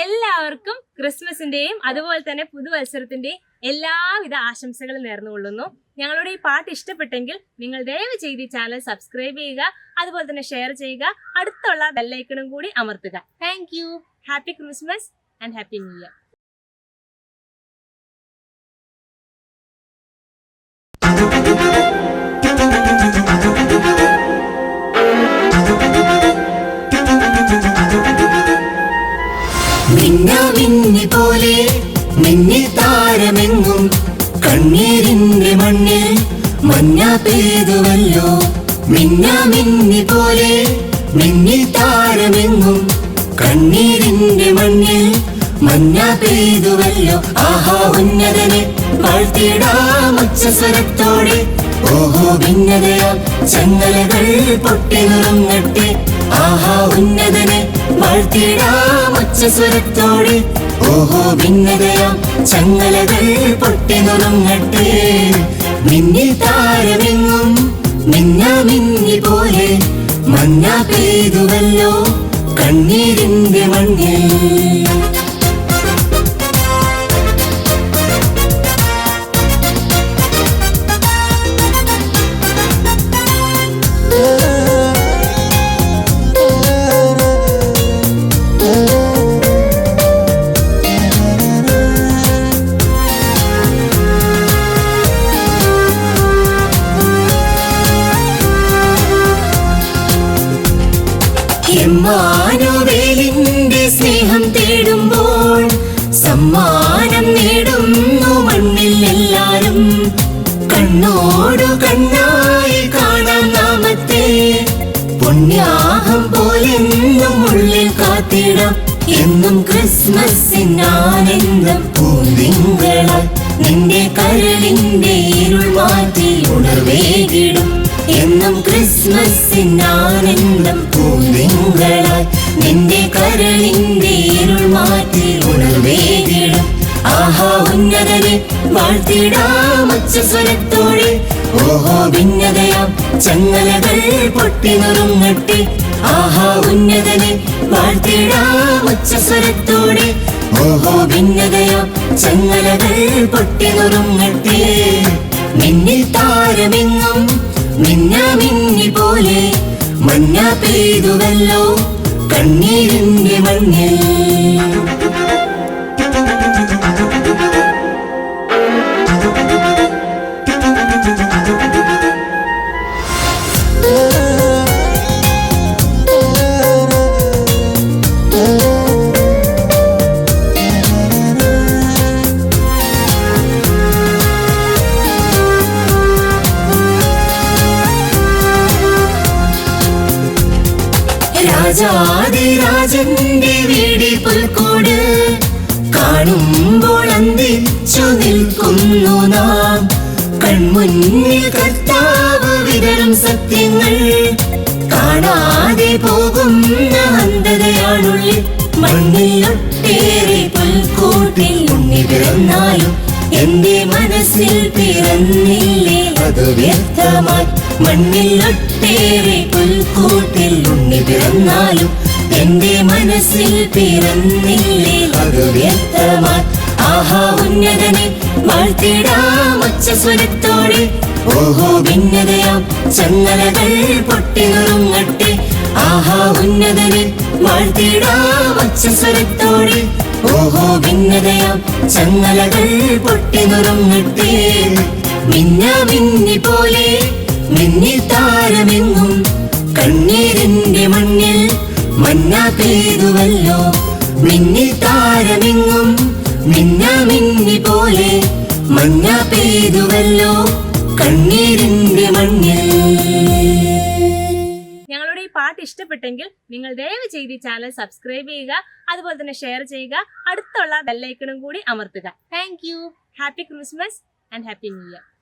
എല്ലാവർക്കും ക്രിസ്മസിന്റെയും അതുപോലെ തന്നെ പുതുവത്സരത്തിന്റെയും എല്ലാവിധ ആശംസകളും നേർന്നുകൊള്ളുന്നു. ഞങ്ങളുടെ ഈ പാട്ട് ഇഷ്ടപ്പെട്ടെങ്കിൽ നിങ്ങൾ ദയവ് ചെയ്ത് ഈ ചാനൽ സബ്സ്ക്രൈബ് ചെയ്യുക അതുപോലെ തന്നെ ഷെയർ ചെയ്യുക അടുത്തുള്ള ബെല്ലൈക്കണും കൂടി അമർത്തുക. Thank happy Christmas and happy New Year മഞ്ഞ മിന്ന മിന്നി പോലെ മിന്നി താരമെങ്ങും കണ്ണീരിന്റെ മണ്ണിൽ മഞ്ഞ പെയ്തുവല്ലോ. ആഹാ ഉന്നതനെ വാഴ്ത്തിയിടാമച്ചസ്വരത്തോടെ ഓഹോ ഭിന്നതയാ ചങ്ങലകൾ പൊട്ടി നിറങ്ങട്ടെ. ആഹാ ഉന്നതനെ വാഴ്ത്തിയിടാമച്ചസ്വരത്തോടെ ഓഹോ ഭിന്നതയാ ചങ്ങലകൾ പൊട്ടി നുറങ്ങട്ടെ. മിന്നി താരമെങ്ങും മിന്ന മിന്നി പോലെ മഞ്ഞ പെയ്തുവല്ലോ കണ്ണീരിന്റെ മണ്ണിൽ. എമ്മാനുവേലിന്റെ സ്നേഹം തേടുമ്പോൾ സമ്മാനം നേടുന്നു മണ്ണിൽ എല്ലാരും. കണ്ണോടു കണ്ണായി കാണാം നാമത്തെ. പുണ്യാഹം പോലെന്നും ഉള്ളിൽ കാത്തിടാം. എന്നും ക്രിസ്മസിനാനന്ദം പൂന്തിങ്കളായി നിന്റെ കരളിന്റെ ഇരുൾ മാറ്റി ഉണർവേകിടും. എന്നും ക്രിസ്മസിനാനന്ദം പൂന്തിങ്കളായി നിന്റെ കരളിന്റെ ഇരുൾ മാറ്റി ഉണർവേകിടും. ആഹാ ഉന്നതനെ വാഴ്ത്തിടാമച്ച സ്വരത്തോടെ ഓഹോ ഭിന്നതയാം ചങ്ങലകൾ പൊട്ടി നുറുങ്ങട്ടെ. ആഹാ ഉന്നതനെ വാഴ്ത്തിടാമച്ച സ്വരത്തോടെ ഓഹോ ഭിന്നതയാം ചങ്ങലകൾ പൊട്ടി നുറുങ്ങട്ടെ. നിന്നിൽ താരമെങ്ങും മിന്ന മിന്നി പോലെ മഞ്ഞ പെയ്തുവല്ലോ കണ്ണീരിന്റെ മണ്ണിൽ രാജാതിരാജന്റെ വീടി പുൽക്കൂട് കാണുമ്പോൾ അന്തിച്ചു നിൽക്കുന്നു നാം. കൺമുന്നിൽ കർത്താവ് വിതരും സത്യങ്ങൾ. കാണാതെ പോകുന്ന അന്ധതയാണുള്ളിൽ മണ്ണിൽ ഒട്ടേറെ പുൽക്കൂട്ടിൽ ഉണ്ണി പിറന്നാലും എന്റെ മനസ്സിൽ പിറന്നില്ലേ? അത് വ്യക്തമായി മണ്ണിൽ ഒട്ടേറെ പുൽക്കൂട്ടിൽ ഉണ്ണി പിറന്നാലും എന്റെ മനസ്സിൽ പിറന്നില്ലേ? അത് വ്യക്തമായി ആഹാ ഉന്നതനെ വാഴ്ത്തിടാമച്ച സ്വരത്തോടെ ഓഹോ ഭിന്നതയാം ചങ്ങലകൾ പൊട്ടി നിറങ്ങട്ടെ. ആഹാ ഉന്നതനെ വാഴ്ത്തിടാമച്ച സ്വരത്തോടെ ഓഹോ ഭിന്നതയാം ചങ്ങലകൾ പൊട്ടി നുറുങ്ങട്ടെ. മിന്ന മിന്നി പോലെ മിന്നി താരമെങ്ങും. കണ്ണീരിന്റെ മണ്ണിൽ മഞ്ഞ പെയ്തുവല്ലോ മിന്നി താരമെങ്ങും മിന്ന മിന്നി പോലെ മഞ്ഞ പെയ്തുവല്ലോ കണ്ണീരിന്റെ മണ്ണിൽ. പാട്ട് ഇഷ്ടപ്പെട്ടെങ്കിൽ നിങ്ങൾ ദയവ് ചെയ്ത് ചാനൽ സബ്സ്ക്രൈബ് ചെയ്യുക അതുപോലെ തന്നെ ഷെയർ ചെയ്യുക അടുത്തുള്ള ബെല്ലൈക്കണും കൂടി അമർത്തുക. Thank happy Christmas and happy New Year